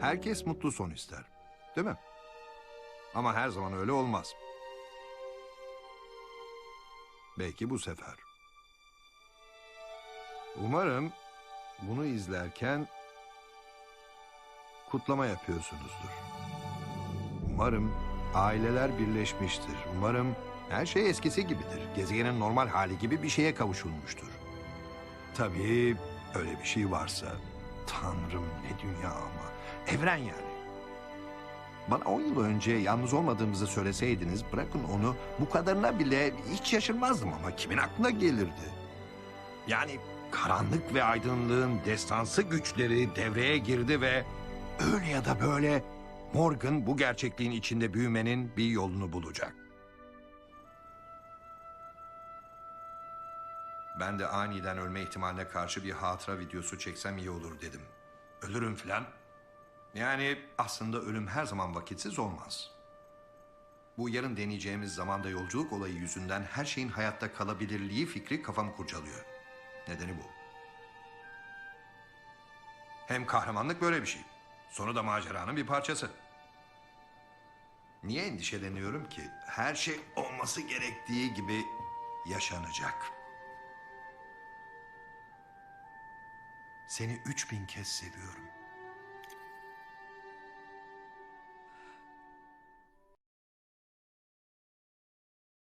Herkes mutlu son ister. Değil mi? Ama her zaman öyle olmaz. Belki bu sefer. Umarım bunu izlerken kutlama yapıyorsunuzdur. Umarım aileler birleşmiştir. Umarım her şey eskisi gibidir. Gezegenin normal hali gibi bir şeye kavuşulmuştur. Tabii öyle bir şey varsa. Tanrım ne dünya ama. Evren yani. Bana 10 yıl önce yalnız olmadığımızı söyleseydiniz bırakın onu bu kadarına bile hiç şaşırmazdım ama kimin aklına gelirdi? Yani karanlık ve aydınlığın destansı güçleri devreye girdi ve öyle ya da böyle Morgan bu gerçekliğin içinde büyümenin bir yolunu bulacak. Ben de aniden ölme ihtimaline karşı bir hatıra videosu çeksem iyi olur dedim. Ölürüm filan. Yani aslında ölüm her zaman vakitsiz olmaz. Bu yarın deneyeceğimiz zamanda yolculuk olayı yüzünden her şeyin hayatta kalabilirliği fikri kafamı kurcalıyor. Nedeni bu. Hem kahramanlık böyle bir şey. Sonu da maceranın bir parçası. Niye endişeleniyorum ki? Her şey olması gerektiği gibi yaşanacak. Seni üç bin kez seviyorum.